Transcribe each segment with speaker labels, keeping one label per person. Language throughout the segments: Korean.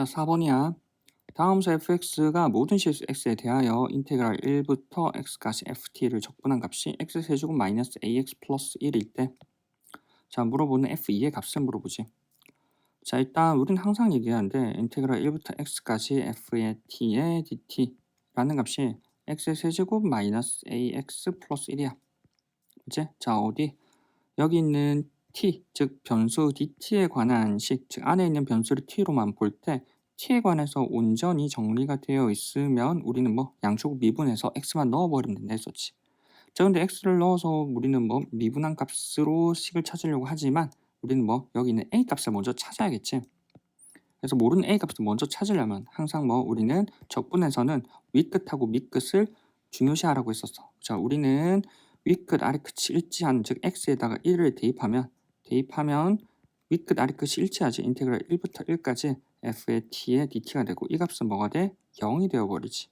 Speaker 1: 자, 4번이야. 다음서 fx가 모든 실수 x에 대하여 인테그랄 1부터 x까지 ft를 적분한 값이 x세제곱 마이너스 ax 플러스 1일 때 자, 물어보는 f2의 값을 물어보지. 자, 일단 우리는 항상 얘기하는데 인테그랄 1부터 x까지 f의 t의 dt라는 값이 x의 세제곱 마이너스 ax 플러스 1이야. 그치? 자, 어디? 여기 있는 t, 즉 변수 dt에 관한 식, 즉 안에 있는 변수를 t로만 볼 때 t에 관해서 온전히 정리가 되어 있으면 우리는 뭐 양쪽 미분해서 x만 넣어버리면 된다 했었지. 자, 근데 x를 넣어서 우리는 뭐 미분한 값으로 식을 찾으려고 하지만 우리는 뭐 여기 있는 a 값을 먼저 찾아야겠지. 그래서 모르는 a 값을 먼저 찾으려면 항상 뭐 우리는 적분에서는 윗끝하고 밑끝을 중요시하라고 했었어. 자, 우리는 윗끝 아래끝이 일치한 즉 x에다가 1을 대입하면 대입하면 윗끝 아래끝이 일치하지 인테그랄 1부터 1까지 f의 t의 dt가 되고 이 값은 뭐가 돼? 0이 되어버리지.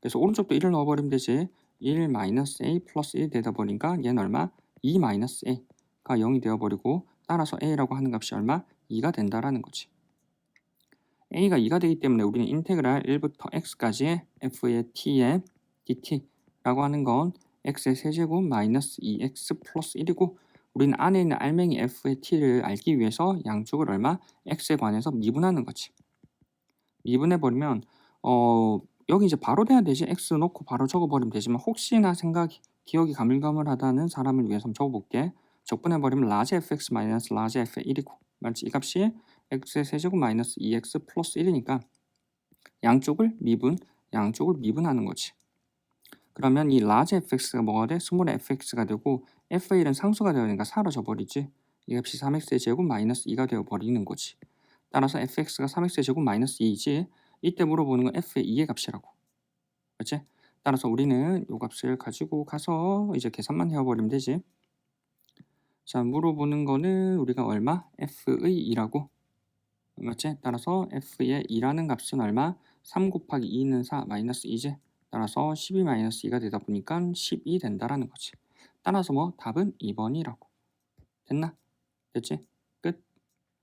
Speaker 1: 그래서 오른쪽도 1을 넣어버리면 되지. 1 마이너스 a 플러스 1 되다 보니까 얘는 얼마? 2 마이너스 a가 0이 되어버리고 따라서 a라고 하는 값이 얼마? 2가 된다라는 거지. a가 2가 되기 때문에 우리는 인테그랄 1부터 x까지의 f의 t의 dt라고 하는 건 x의 세제곱 마이너스 2x 플러스 1이고 우리는 안에 있는 알맹이 f의 t를 알기 위해서 양쪽을 얼마? x에 관해서 미분하는 거지. 미분해버리면 어 여기 이제 바로 돼야 되지. x 놓고 바로 적어버리면 되지만 혹시나 생각이 기억이 가물가물하다는 사람을 위해서 적어볼게. 적분해버리면 라지 fx 마이너스 라지 f의 1이고 맞지? 이 값이 x의 세제곱 마이너스 2x 플러스 1이니까 양쪽을 미분, 양쪽을 미분하는 거지. 그러면 이 라지 fx가 뭐가 돼? 스몰 fx가 되고 f1은 상수가 되니까 사라져 버리지. 이 값이 3x의 제곱 마이너스 2가 되어 버리는 거지. 따라서 fx가 3x의 제곱 마이너스 2이지. 이때 물어보는 건 f의 2의 값이라고. 그렇지? 따라서 우리는 이 값을 가지고 가서 이제 계산만 해버리면 되지. 자, 물어보는 거는 우리가 얼마? f의 2라고. 맞지? 따라서 f의 2라는 값은 얼마? 3 곱하기 2는 4 마이너스 2지. 따라서 12 마이너스 2가 되다 보니까 12 된다라는 거지. 따라서 뭐 답은 2번이라고. 됐나? 됐지?